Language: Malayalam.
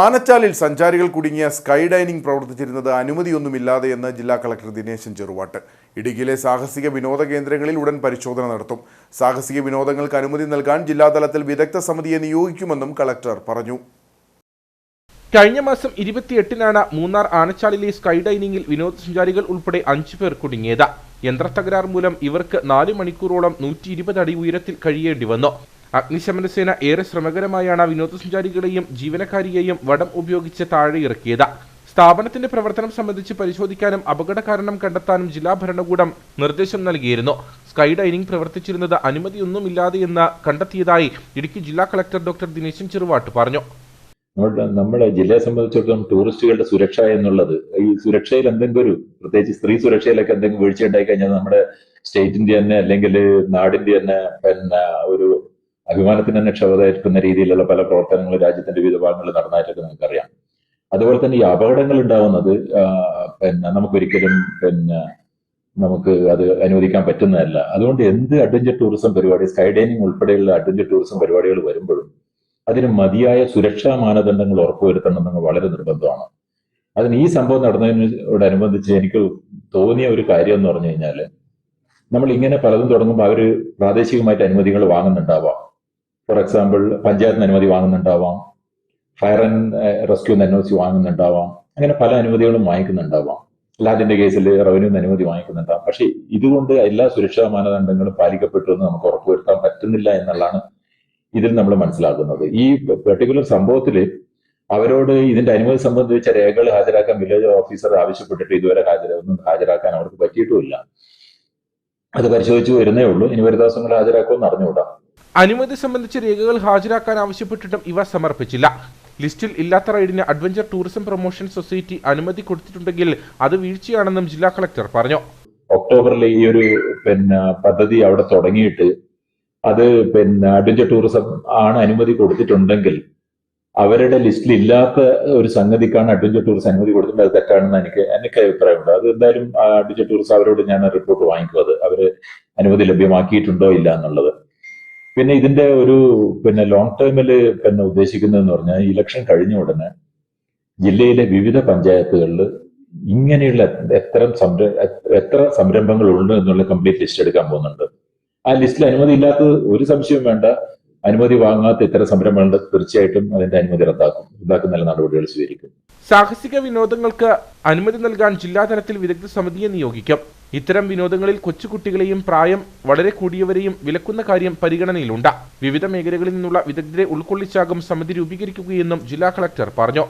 ആനച്ചാലിൽ സഞ്ചാരികൾ കുടുങ്ങിയ സ്കൈ ഡൈനിങ് പ്രവർത്തിച്ചിരുന്നത് അനുമതിയൊന്നുമില്ലാതെ എന്ന് ജില്ലാ കളക്ടർ ദിനേശൻ ചെറുവാട്ട്. ഇടുക്കിയിലെ സാഹസിക വിനോദ കേന്ദ്രങ്ങളിൽ ഉടൻ പരിശോധന നടത്തും. സാഹസിക വിനോദങ്ങൾക്ക് അനുമതി നൽകാൻ ജില്ലാതലത്തിൽ വിദഗ്ധ സമിതിയെ നിയോഗിക്കുമെന്നും കളക്ടർ പറഞ്ഞു. കഴിഞ്ഞ മാസം ഇരുപത്തിയെട്ടിനാണ് മൂന്നാർ ആനച്ചാലിലെ സ്കൈ ഡൈനിങ്ങിൽ വിനോദസഞ്ചാരികൾ ഉൾപ്പെടെ അഞ്ചു പേർ കുടുങ്ങിയത്. യന്ത്രത്തകരാർ മൂലം ഇവർക്ക് നാല് മണിക്കൂറോളം നൂറ്റി ഇരുപത് അടി ഉയരത്തിൽ കഴിയേണ്ടി വന്നു. അഗ്നിശമന സേന ഏറെ ശ്രമകരമായാണ് വിനോദസഞ്ചാരികളെയും ജീവനക്കാരിയെയും വടം ഉപയോഗിച്ച് താഴെ ഇറക്കിയത് സ്ഥാപനത്തിന്റെ പ്രവർത്തനം സംബന്ധിച്ച് പരിശോധിക്കാനും അപകട കാരണം കണ്ടെത്താനും ജില്ലാ ഭരണകൂടം നിർദ്ദേശം നൽകിയിരുന്നു. സ്കൈ ഡൈനിങ് പ്രവർത്തിച്ചിരുന്നത് അനുമതിയൊന്നുമില്ലാതെ അനുമതിയൊന്നുമില്ലാതെയെന്ന് കണ്ടെത്തിയതായി ഇടുക്കി ജില്ലാ കളക്ടർ ഡോക്ടർ ദിനേശൻ ചെറുവാട്ട് പറഞ്ഞു. നമ്മുടെ ജില്ലയെ സംബന്ധിച്ചിടത്തോളം ടൂറിസ്റ്റുകളുടെ സുരക്ഷ എന്നുള്ളത് ഈ സുരക്ഷയിൽ എന്തെങ്കിലും ഒരു പ്രത്യേകിച്ച് സ്ത്രീ സുരക്ഷയിലൊക്കെ എന്തെങ്കിലും വീഴ്ച ഉണ്ടായി കഴിഞ്ഞാൽ നമ്മുടെ സ്റ്റേറ്റിന്റെ തന്നെ അല്ലെങ്കിൽ നാടിന്റെ തന്നെ പിന്നെ ഒരു അഭിമാനത്തിന് തന്നെ ക്ഷമതയേൽക്കുന്ന രീതിയിലുള്ള പല പ്രവർത്തനങ്ങളും രാജ്യത്തിന്റെ വിവിധ ഭാഗങ്ങളിൽ നടന്നായിട്ടൊക്കെ നമുക്കറിയാം. അതുപോലെ തന്നെ ഈ അപകടങ്ങൾ ഉണ്ടാവുന്നത് പിന്നെ നമുക്കൊരിക്കലും പിന്നെ നമുക്ക് അത് അനുവദിക്കാൻ പറ്റുന്നതല്ല. അതുകൊണ്ട് എന്ത് അഡ്വഞ്ചർ ടൂറിസം പരിപാടി സ്കൈ ഡൈനിങ് ഉൾപ്പെടെയുള്ള അഡ്വഞ്ചർ ടൂറിസം പരിപാടികൾ വരുമ്പോഴും അതിന് മതിയായ സുരക്ഷാ മാനദണ്ഡങ്ങൾ ഉറപ്പുവരുത്തണം ഉറപ്പുവരുത്തണമെന്ന് വളരെ നിർബന്ധമാണ്. അതിന് ഈ സംഭവം നടന്നതിനോടനുബന്ധിച്ച് എനിക്ക് തോന്നിയ ഒരു കാര്യം എന്ന് പറഞ്ഞു കഴിഞ്ഞാൽ നമ്മൾ ഇങ്ങനെ പലതും തുടങ്ങുമ്പോൾ അവർ പ്രാദേശികമായിട്ട് അനുമതികൾ വാങ്ങുന്നുണ്ടാവാം. ഫോർ എക്സാമ്പിൾ പഞ്ചായത്തിന് അനുമതി വാങ്ങുന്നുണ്ടാവാം. ഫയർ ആൻഡ് റെസ്ക്യൂന്ന് അനുവദിച്ച് വാങ്ങുന്നുണ്ടാവാം. അങ്ങനെ പല അനുമതികളും വാങ്ങിക്കുന്നുണ്ടാവാം. ലാൻഡിന്റെ കേസിൽ റവന്യൂന്ന് അനുമതി വാങ്ങിക്കുന്നുണ്ടാവാം. പക്ഷേ ഇതുകൊണ്ട് എല്ലാ സുരക്ഷാ മാനദണ്ഡങ്ങളും പാലിക്കപ്പെട്ടു എന്ന് നമുക്ക് ഉറപ്പുവരുത്താൻ പറ്റുന്നില്ല എന്നുള്ളതാണ് ഇതിൽ നമ്മൾ മനസ്സിലാക്കുന്നത്. ഈ പെർട്ടിക്കുലർ സംഭവത്തിൽ അവരോട് ഇതിന്റെ അനുമതി സംബന്ധിച്ച രേഖകൾ ഹാജരാക്കാൻ വില്ലേജ് ഓഫീസർ ആവശ്യപ്പെട്ടിട്ട് ഇതുവരെ ഹാജര ഒന്നും ഹാജരാക്കാൻ അവർക്ക് പറ്റിയിട്ടുമില്ല. അത് പരിശോധിച്ച് വരുന്നേ ഉള്ളൂ. ഇനി ഒരു ദിവസങ്ങൾ ഹാജരാക്കുമെന്ന് അറിഞ്ഞുകൂടാ. അനുമതി സംബന്ധിച്ച് രേഖകൾ ഹാജരാക്കാൻ ആവശ്യപ്പെട്ടിട്ടും ഇവ സമർപ്പിച്ചില്ല. ലിസ്റ്റിൽ ഇല്ലാത്ത റൈഡിന് അഡ്വഞ്ചർ ടൂറിസം പ്രൊമോഷൻ സൊസൈറ്റി അനുമതി കൊടുത്തിട്ടുണ്ടെങ്കിൽ അത് വീഴ്ചയാണെന്നും ജില്ലാ കളക്ടർ പറഞ്ഞു. ഒക്ടോബറിൽ ഈ ഒരു പിന്നെ പദ്ധതി അവിടെ തുടങ്ങിയിട്ട് അത് പിന്നെ അഡ്വഞ്ചർ ടൂറിസം ആണ് അനുമതി കൊടുത്തിട്ടുണ്ടെങ്കിൽ അവരുടെ ലിസ്റ്റിൽ ഇല്ലാത്ത ഒരു സംഗതിക്കാണ് അഡ്വഞ്ചർ ടൂറിസം അനുമതി കൊടുത്തിട്ടുണ്ട് അത് തെറ്റാണെന്ന് എനിക്ക് എനിക്ക് അഭിപ്രായമുണ്ട്. അത് എന്തായാലും അഡ്വഞ്ചർ ടൂറിസം അവരോട് ഞാൻ റിപ്പോർട്ട് വാങ്ങിക്കും. അത് അവർ അനുമതി ലഭ്യമാക്കിയിട്ടുണ്ടോ ഇല്ല എന്നുള്ളത്. പിന്നെ ഇതിന്റെ ഒരു പിന്നെ ലോങ് ടേമിൽ പിന്നെ ഉദ്ദേശിക്കുന്നതെന്ന് പറഞ്ഞാൽ ഇലക്ഷൻ കഴിഞ്ഞ ഉടനെ ജില്ലയിലെ വിവിധ പഞ്ചായത്തുകളിൽ ഇങ്ങനെയുള്ള എത്ര സംര എത്ര സംരംഭങ്ങൾ ഉണ്ട് എന്നുള്ള കംപ്ലീറ്റ് ലിസ്റ്റ് എടുക്കാൻ പോകുന്നുണ്ട്. ആ ലിസ്റ്റിൽ അനുമതി ഇല്ലാത്തത് ഒരു സംശയവും വേണ്ട. അനുമതി വാങ്ങാത്ത ഇത്തരം സംരംഭങ്ങളുണ്ട്. തീർച്ചയായിട്ടും അതിന്റെ അനുമതി റദ്ദാക്കും. റദ്ദാക്കുന്ന നടപടികൾ സ്വീകരിക്കും. സാഹസിക വിനോദങ്ങൾക്ക് അനുമതി നൽകാൻ ജില്ലാതലത്തിൽ വിദഗ്ധ സമിതിയെ നിയോഗിക്കും. ഇത്തരം വിനോദങ്ങളിൽ കൊച്ചുകുട്ടികളെയും പ്രായം വളരെ കൂടിയവരെയും വിലക്കുന്ന കാര്യം പരിഗണനയിലുണ്ട്. വിവിധ മേഖലകളിൽ നിന്നുള്ള വിദഗ്ധരെ ഉൾക്കൊള്ളിച്ചാകും സമിതി രൂപീകരിക്കുകയെന്നും ജില്ലാ കളക്ടർ പറഞ്ഞു.